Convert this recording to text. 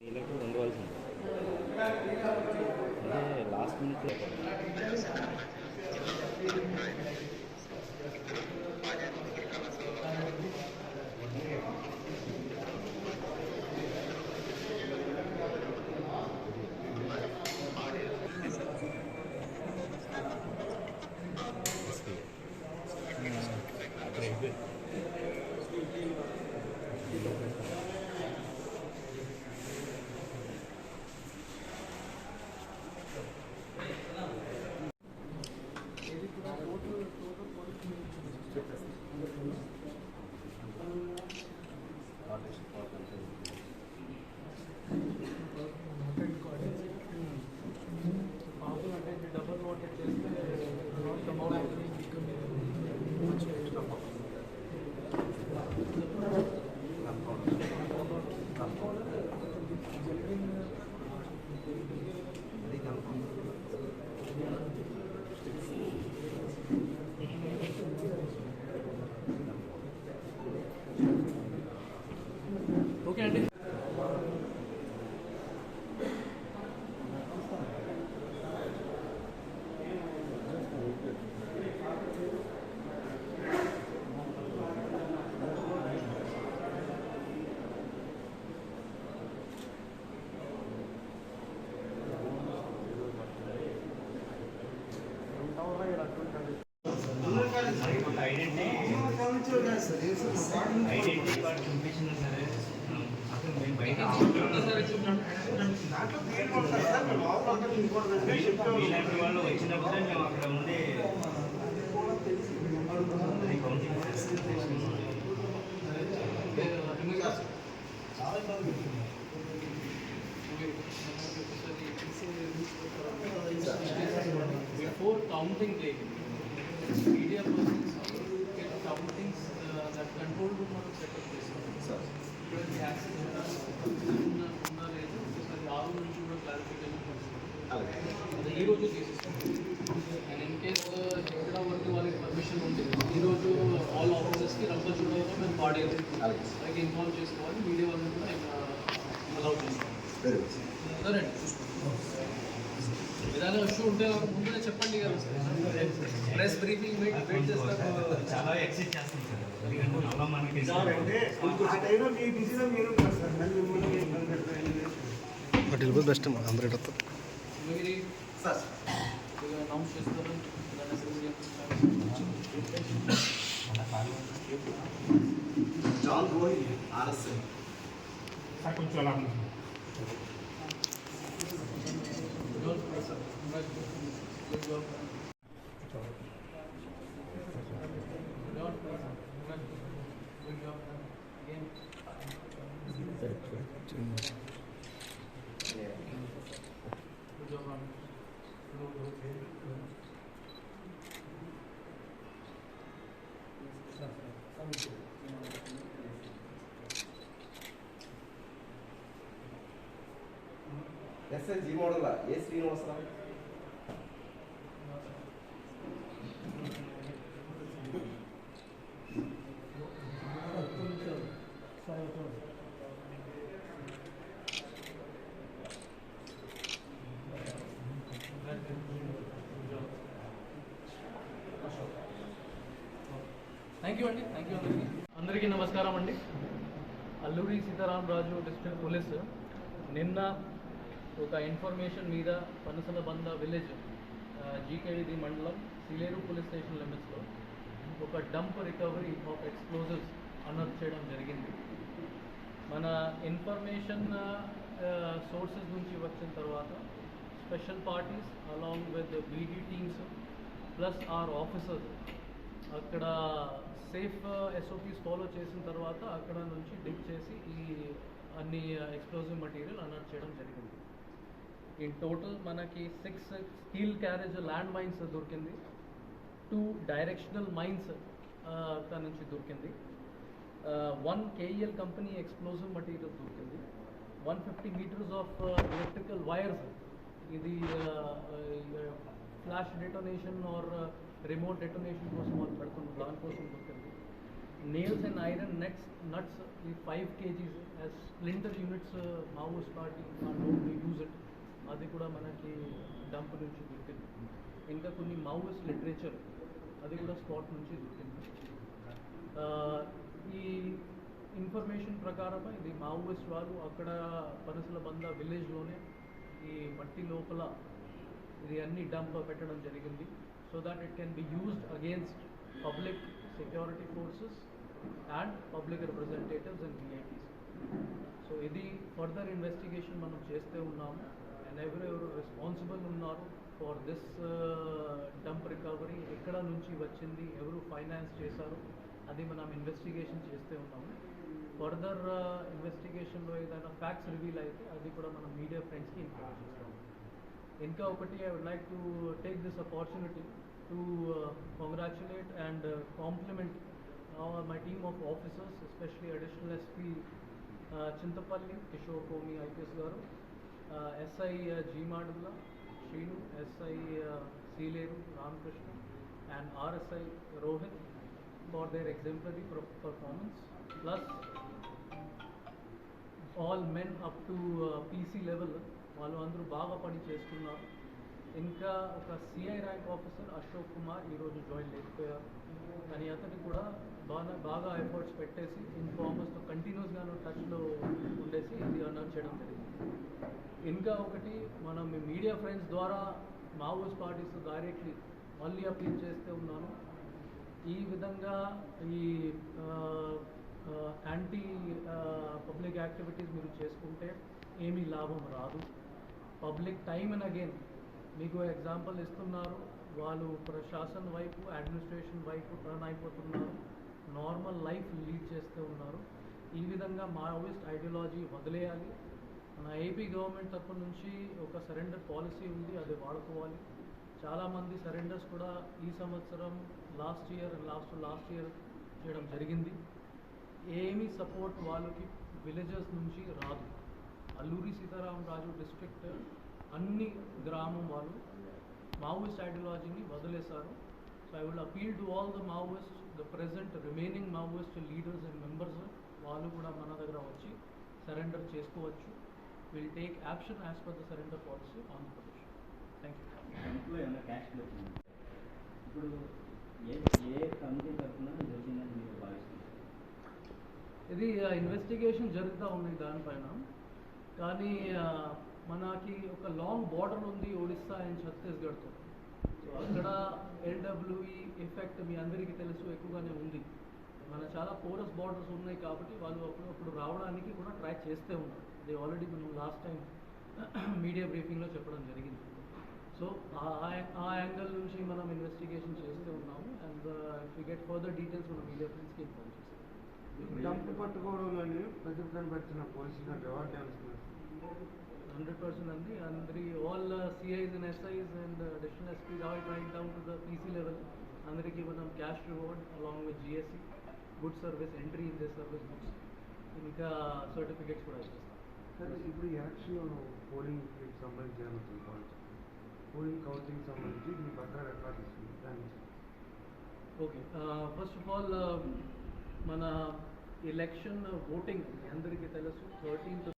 వీళ్ళకు ఉండవలసింది అదే లాస్ట్ మినిట్ మీలాంటి వాళ్ళు వచ్చినప్పుడే మేము అక్కడ ఉండి అది counting Before counting taken, media persons get countings uh, that control room మనం setup చేస్తాం ఇప్పుడు యాక్సెస్ ఉందా ఉందా లేదు ఒకసారి ఆరు నుంచి కూడా క్లారిఫికేషన్ అది ఈ రోజు తీసేస్తాం అండ్ ఇన్ కేస్ ఎక్కడ వరకు వాళ్ళకి పర్మిషన్ ఉంది ఈ రోజు ఆల్ ఆఫీసర్స్కి రంప చూడడం మేము పాడేది అలాగే ఇన్ఫార్మ్ చేసుకోవాలి మీడియా వాళ్ళని కూడా అలౌ చేస్తాం సరే ఏదైనా ఇష్యూ ఉంటే నాకు ముందుగా చెప్పండి కదా ప్రెస్ బ్రీఫింగ్ వెయిట్ వెయిట్ చేస్తాను చాలా ఎక్సైట్ చేస్తాం సార్ ఎందుకంటే మళ్ళీ మనకి బట్ ఇల్లు బెస్ట్ అందరూ ఇడతారు మీరు అనౌన్స్ చేస్తారు జాన్ రోహిల్ ఆర్ఎస్ఎం ఎస్ఐ జీ మోడల్ ఏ శ్రీనివాసరావు థ్యాంక్ యూ అండి థ్యాంక్ యూ అందరికీ నమస్కారం అండి. Alluri Sitaramaraju district police. నిన్న ఒక ఇన్ఫర్మేషన్ మీద పనసల బంద విలేజ్ జీకేడి మండలం సిలేరు పోలీస్ స్టేషన్ లిమిట్స్లో ఒక dump recovery of explosives announce చేయడం జరిగింది. మన ఇన్ఫర్మేషన్ సోర్సెస్ నుంచి వచ్చిన తర్వాత special parties along with BD teams plus R officers అక్కడ సేఫ్ ఎస్ఓపీస్ ఫాలో చేసిన తర్వాత అక్కడ నుంచి డిప్ చేసి ఈ అన్ని ఎక్స్ప్లోజివ్ మెటీరియల్ అనౌన్స్ చేయడం జరిగింది. ఇన్ టోటల్ మనకి six steel carriage land mines దొరికింది టూ డైరెక్షనల్ మైన్స్ అక్కడ నుంచి దొరికింది. One KEL company explosive material దొరికింది. One fifty metres of electrical wires ఇది flash detonation or remote detonation కోసం వాళ్ళు పెడుతున్న దానికోసం దొరికింది. Nails and iron nuts, nuts ఈ five kgs splinter units units Maos party note to use it. అది కూడా మనకి డంప్ నుంచి దొరికింది. ఇంకా కొన్ని మావోయిస్ట్ లిటరేచర్ అది కూడా స్పాట్ నుంచి దొరికింది. ఈ ఇన్ఫర్మేషన్ ప్రకారం ఇది మావోయిస్ట్ వారు అక్కడ పరుసల బంద విలేజ్లోనే ఈ మట్టి లోపల ఇది అన్ని డంప్ పెట్టడం జరిగింది. So that it can be used against public security forces and public representatives and DITs so ఇది ఫర్దర్ ఇన్వెస్టిగేషన్ మనం చేస్తే ఉన్నాము. అండ్ ఎవరెవరు రెస్పాన్సిబుల్ ఉన్నారు ఫర్ దిస్ డంప్ రికవరీ ఎక్కడ నుంచి వచ్చింది ఎవరు ఫైనాన్స్ చేశారు అది మనం ఇన్వెస్టిగేషన్ చేస్తే ఉన్నాము. ఫర్దర్ ఇన్వెస్టిగేషన్లో uh, ఏదైనా ఫ్యాక్ట్స్ రివీల్ అయితే అది కూడా మనం మీడియా ఫ్రెండ్స్కి ఇన్ఫార్మ్ చేస్తాము ఇంకా ఒకటి I would like to take this opportunity to congratulate and compliment my team of officers especially additional SP Chintapalli Kishore uh, IPS garu SI G Madulla Srinu SI Sileru Ramakrishna and RSI Rohit for their exemplary performance plus all men up to PC level వాళ్ళు అందరూ బాగా పని చేస్తున్నారు. ఇంకా ఒక CI rank officer Ashok Kumar ఈరోజు join లేకపోయారు. కానీ అతను కూడా బాగా బాగా ఎఫర్ట్స్ పెట్టేసి ఇన్ఫార్మర్స్తో కంటిన్యూస్గాను టచ్లో ఉండేసి ఇది అనౌన్స్ చేయడం జరిగింది. ఇంకా ఒకటి మనం మీడియా ఫ్రెండ్స్ ద్వారా మావోయిస్ట్ పార్టీస్ డైరెక్ట్లీ మళ్ళీ అప్పీల్ చేస్తే ఉన్నాను. ఈ విధంగా ఈ యాంటీ పబ్లిక్ యాక్టివిటీస్ మీరు చేసుకుంటే ఏమీ లాభం రాదు. పబ్లిక్ టైమ్ అండ్ అగైన్ మీకు ఎగ్జాంపుల్ ఇస్తున్నారు. వాళ్ళు ప్రశాసన వైపు అడ్మినిస్ట్రేషన్ వైపు టర్న్ అయిపోతున్నారు. నార్మల్ లైఫ్ లీడ్ చేస్తూ ఉన్నారు. ఈ విధంగా మావోయిస్ట్ ఐడియాలజీ వదిలేయాలి. మన ఏపీ గవర్నమెంట్ తరపు నుంచి ఒక సరెండర్ పాలసీ ఉంది అది వాడుకోవాలి. చాలామంది సరెండర్స్ కూడా ఈ సంవత్సరం last year last last year చేయడం జరిగింది. ఏమీ సపోర్ట్ వాళ్ళకి విలేజెస్ నుంచి రాదు. అల్లూరి సీతారామరాజు డిస్ట్రిక్ట్ అన్ని గ్రామం వాళ్ళు మావోయిస్ట్ ఐడియాలజీని వదిలేశారు. So I will appeal to all the Maoist the present remaining Maoist leaders and members వాళ్ళు కూడా మన దగ్గర వచ్చి సరెండర్ చేసుకోవచ్చు. Will take action as per the surrender policy Andhra Pradesh thank you ఇప్పుడు ఏ ఏ కమిటీ తరఫున దొరికిందని మీరు భావిస్తున్నారు? ఇది ఇన్వెస్టిగేషన్ జరుగుతూ ఉంది దానిపైన. కానీ మనకి ఒక లాంగ్ బార్డర్ ఉంది ఒడిస్సా అండ్ ఛత్తీస్గఢ్తో. అక్కడ ఎల్డబ్ల్యూఈ ఎఫెక్ట్ మీ అందరికీ తెలుసు ఎక్కువగానే ఉంది. మన చాలా పోరస్ బార్డర్స్ ఉన్నాయి కాబట్టి వాళ్ళు అప్పుడు అప్పుడు రావడానికి కూడా ట్రై చేస్తే ఉన్నారు. అది ఆల్రెడీ మనం లాస్ట్ టైం మీడియా బ్రీఫింగ్లో చెప్పడం జరిగింది. సో ఆ ఆ యాంగిల్ నుంచి మనం ఇన్వెస్టిగేషన్ చేస్తూ ఉన్నాము and we get further details మనం మీడియా ఫ్రెండ్స్కి ఇన్ఫార్మ్ చేస్తాం. డంప్ పట్టుకోవడంలోని ప్రతిభటన పెట్టిన పోలీసులు అంటే హండ్రెడ్ పర్సెంట్ అండి అందరి all CIs and SIs and additional SP Rawat right down to the PC level అందరికీ మనం cash reward along with GSC good service entry in the service books ఇంకా సర్టిఫికేట్స్ కూడా ఇస్తాం. సరే ఇప్పుడు ఈ పోలింగ్ సంబంధించి జరుగుతుంది కావచ్చు పోలింగ్ కౌంటింగ్ సంబంధించి మీ భద్రత ఎట్లా తీసుకుంది దాని ఓకే ఫస్ట్ ఆఫ్ ఆల్ మన ఎలక్షన్ ఓటింగ్ అందరికీ తెలుసు. థర్టీన్త్